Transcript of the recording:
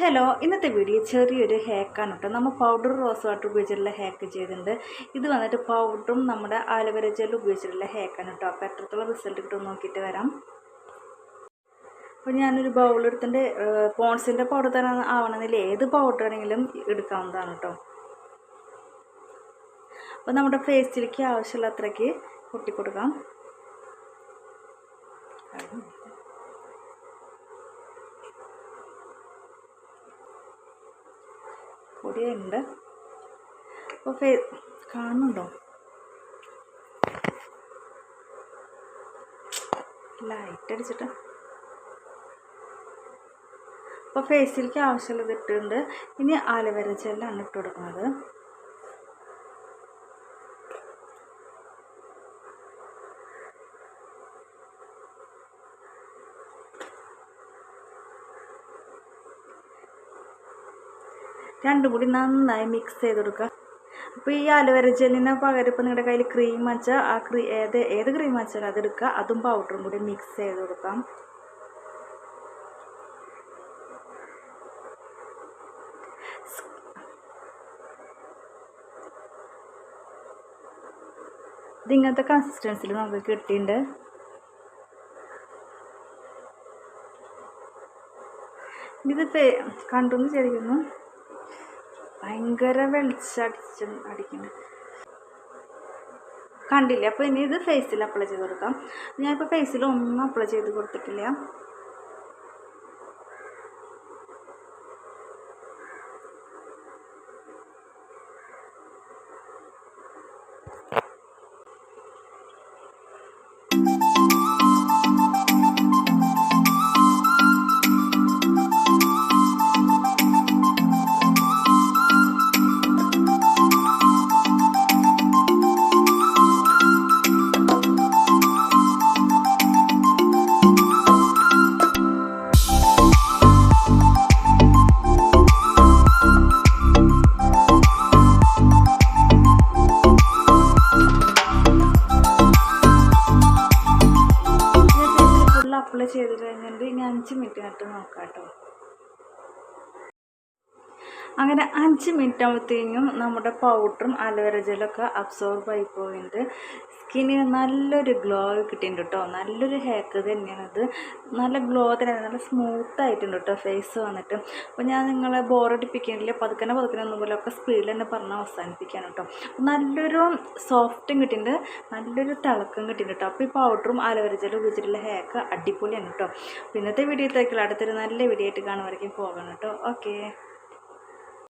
Hello ഇന്നത്തെ video ചെറിയൊരു ഹേക്കാണ് കേട്ടോ നമ്മൾ പൗഡർ റോസ് വാട്ടർ ഉപയോഗിച്ചിട്ടുള്ള ഹാക്ക് ചെയ്തിട്ടുണ്ട്. ഇത് വന്നിട്ട് പൗഡറും നമ്മുടെ ആലുവര ജെൽ ഉപയോഗിച്ചിട്ടുള്ള ഹാക്കാണ് കേട്ടോ അപ്പോൾ എത്രത്തോളം റിസൾട്ട് കിട്ടും നോക്കിയിട്ട് വരാം. അപ്പോൾ ഞാനൊരു ബൗൾ എടുത്തിട്ട് പോൺസിന്റെ പൗഡർ തന്നെ ആവണമെന്നില്ല. ഏത് പൗഡർ ആണെങ്കിലും എടുക്കാവുന്നതാണ് കേട്ടോ അപ്പോൾ നമ്മുടെ ഫേസിലേക്ക് ആവശ്യമുള്ള അത്രയ്ക്ക് കൊട്ടിക്കൊടുക്കാം പൊടിയുണ്ട്. അപ്പോൾ ഫേ കാണുന്നുണ്ടോ? ലൈറ്റ് അടിച്ചിട്ട്. അപ്പോൾ ഫേസിലേക്ക് ആവശ്യമുള്ളത് ഇട്ടിട്ടുണ്ട്. ഇനി ആലുവര ജെല്ലാണ് ഇട്ട് കൊടുക്കുന്നത്. രണ്ടും കൂടി നന്നായി മിക്സ് ചെയ്ത് കൊടുക്കുക അപ്പോൾ ഈ അലുവര ജെല്ലിന് പകരം ഇപ്പോൾ നിങ്ങളുടെ കയ്യിൽ ക്രീം വെച്ചാൽ ആ ക്രീ ഏത് ഏത് ക്രീം വെച്ചാലും അതെടുക്കുക അതും പൗഡറും കൂടി മിക്സ് ചെയ്ത് കൊടുക്കാം ഇതിങ്ങനത്തെ കൺസിസ്റ്റൻസിൽ നമുക്ക് കിട്ടിയിട്ടുണ്ട്. ഇതിപ്പോ കണ്ടു ശരിക്കുന്നു ഭയങ്കര വെളിച്ചടിച്ച് അടിക്കുന്നു. കണ്ടില്ല? അപ്പോൾ ഇനി ഇത് ഫേസിൽ അപ്ലൈ ചെയ്ത് കൊടുക്കാം. ഞാനിപ്പോൾ ഫേസിൽ ഒന്നും അപ്ലൈ ചെയ്ത് കൊടുത്തിട്ടില്ല. അപ്ലൈ ചെയ്ത് കഴിഞ്ഞിട്ട് ഇനി അഞ്ച് മിനിറ്റ് നട്ട് നോക്കാം കേട്ടോ അങ്ങനെ അഞ്ച് മിനിറ്റ് ആകുമ്പോഴത്തേക്കും നമ്മുടെ പൗഡറും അലോവേര ജെല്ലൊക്കെ അബ്സോർബ് ആയി പോയിട്ടുണ്ട്. സ്കിന്നിന് നല്ലൊരു ഗ്ലോ കിട്ടിയിട്ടുണ്ട് കേട്ടോ നല്ലൊരു ഹേക്ക് തന്നെയാണത് നല്ല ഗ്ലോ തന്നെയാണ്. നല്ല സ്മൂത്ത് ആയിട്ടുണ്ട് കേട്ടോ ഫേസ് വന്നിട്ട്. അപ്പോൾ ഞാൻ നിങ്ങളെ ബോറടിപ്പിക്കണില്ല പതുക്കനെ പതുക്കനെ ഒന്നുപോലൊക്കെ സ്പീഡിൽ തന്നെ പറഞ്ഞ് അവസാനിപ്പിക്കാൻ കേട്ടോ നല്ലൊരു സോഫ്റ്റും കിട്ടിയിട്ടുണ്ട്. നല്ലൊരു തിളക്കം കിട്ടിയിട്ടുണ്ട് കേട്ടോ അപ്പോൾ ഈ പൗഡറും അലോവേര ജെല്ലും ഉപയോഗിച്ചിട്ടുള്ള ഹേക്ക് അടിപൊളിയാണ് കേട്ടോ ഇന്നത്തെ വീഡിയോ അടുത്തൊരു നല്ല വീഡിയോ ആയിട്ട് കാണുമായിരിക്കും പോകണം കേട്ടോ ഓക്കേ